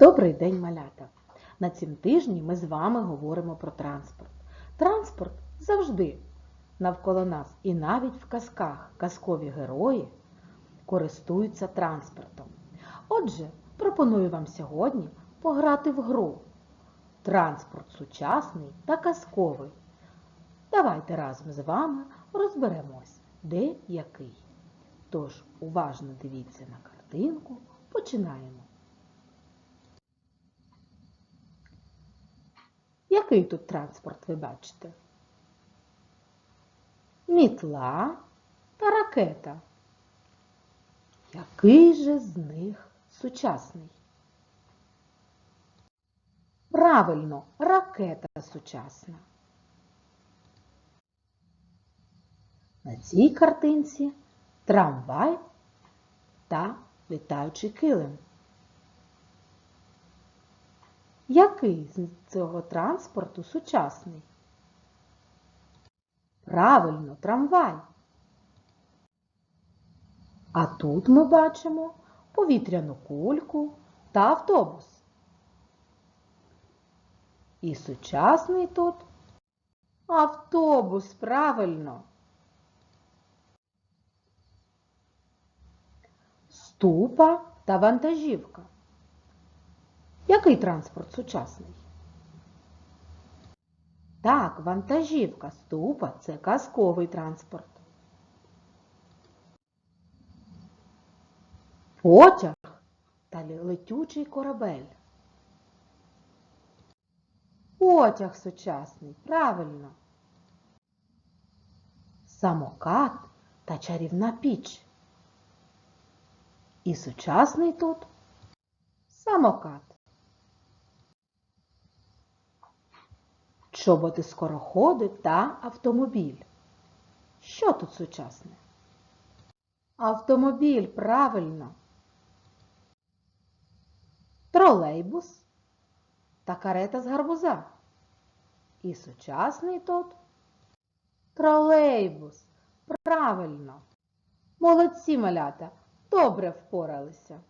Добрий день, малята! На цім тижні ми з вами говоримо про транспорт. Транспорт завжди навколо нас, і навіть в казках казкові герої користуються транспортом. Отже, пропоную вам сьогодні пограти в гру. Транспорт сучасний та казковий. Давайте разом з вами розберемось, де який. Тож уважно дивіться на картинку, починаємо. Який тут транспорт ви бачите? Мітла та ракета. Який же з них сучасний? Правильно, ракета сучасна. На цій картинці трамвай та літаючий килим. Який з цього транспорту сучасний? Правильно, трамвай. А тут ми бачимо повітряну кульку та автобус. І сучасний тут автобус, правильно. Ступа та вантажівка. Який транспорт сучасний? Так, вантажівка, ступа це казковий транспорт. Потяг та летючий корабель. Потяг сучасний, правильно. Самокат та чарівна піч. І сучасний тут самокат. Чоботи скороходи та автомобіль. Що тут сучасне? Автомобіль, правильно. Тролейбус та карета з гарбуза. І сучасний тут тролейбус. Правильно. Молодці малята, добре впоралися.